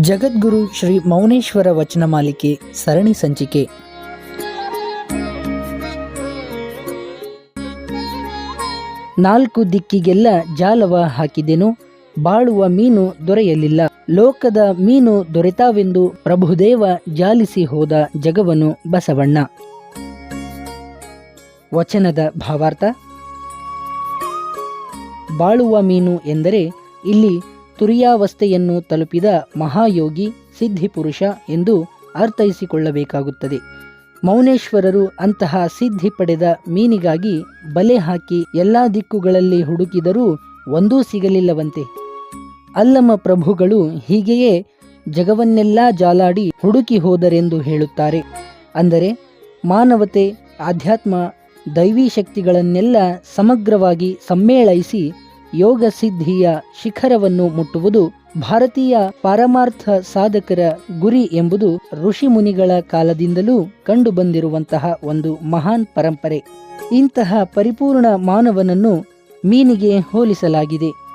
ಜಗದ್ಗುರು ಶ್ರೀ ಮೌನೇಶ್ವರ ವಚನ ಮಾಲಿಕೆ ಸರಣಿ ಸಂಚಿಕೆ. ನಾಲ್ಕು ದಿಕ್ಕಿಗೆಲ್ಲ ಜಾಲವ ಹಾಕಿದೆನು, ಬಾಳುವ ಮೀನು ದೊರೆಯಲಿಲ್ಲ. ಲೋಕದ ಮೀನು ದೊರೆತಾವೆಂದು ಪ್ರಭುದೇವ ಜಾಲಿಸಿ ಹೋದ ಜಗವನು ಬಸವಣ್ಣ. ವಚನದ ಭಾವಾರ್ಥ, ಬಾಳುವ ಮೀನು ಎಂದರೆ ಇಲ್ಲಿ ತುರಿಯಾವಸ್ಥೆಯನ್ನು ತಲುಪಿದ ಮಹಾಯೋಗಿ ಸಿದ್ಧಿಪುರುಷ ಎಂದು ಅರ್ಥೈಸಿಕೊಳ್ಳಬೇಕಾಗುತ್ತದೆ. ಮೌನೇಶ್ವರರು ಅಂತಹ ಸಿದ್ಧಿ ಪಡೆದ ಮೀನಿಗಾಗಿ ಬಲೆ ಹಾಕಿ ಎಲ್ಲ ದಿಕ್ಕುಗಳಲ್ಲಿ ಹುಡುಕಿದರೂ ಒಂದೂ ಸಿಗಲಿಲ್ಲವಂತೆ. ಅಲ್ಲಮ ಪ್ರಭುಗಳು ಹೀಗೆಯೇ ಜಗವನ್ನೆಲ್ಲ ಜಾಲಾಡಿ ಹುಡುಕಿ ಹೋದರೆಂದು ಹೇಳುತ್ತಾರೆ. ಅಂದರೆ ಮಾನವತೆ, ಆಧ್ಯಾತ್ಮ, ದೈವಿ ಶಕ್ತಿಗಳನ್ನೆಲ್ಲ ಸಮಗ್ರವಾಗಿ ಸಮ್ಮೇಳೈಸಿ ಯೋಗ ಸಿದ್ಧಿಯ ಶಿಖರವನ್ನು ಮುಟ್ಟುವುದು ಭಾರತೀಯ ಪರಮಾರ್ಥ ಸಾಧಕರ ಗುರಿ ಎಂಬುದು ಋಷಿ ಮುನಿಗಳ ಕಾಲದಿಂದಲೂ ಕಂಡುಬಂದಿರುವಂತಹ ಒಂದು ಮಹಾನ್ ಪರಂಪರೆ. ಇಂತಹ ಪರಿಪೂರ್ಣ ಮಾನವನನ್ನು ಮೀನಿಗೆ ಹೋಲಿಸಲಾಗಿದೆ.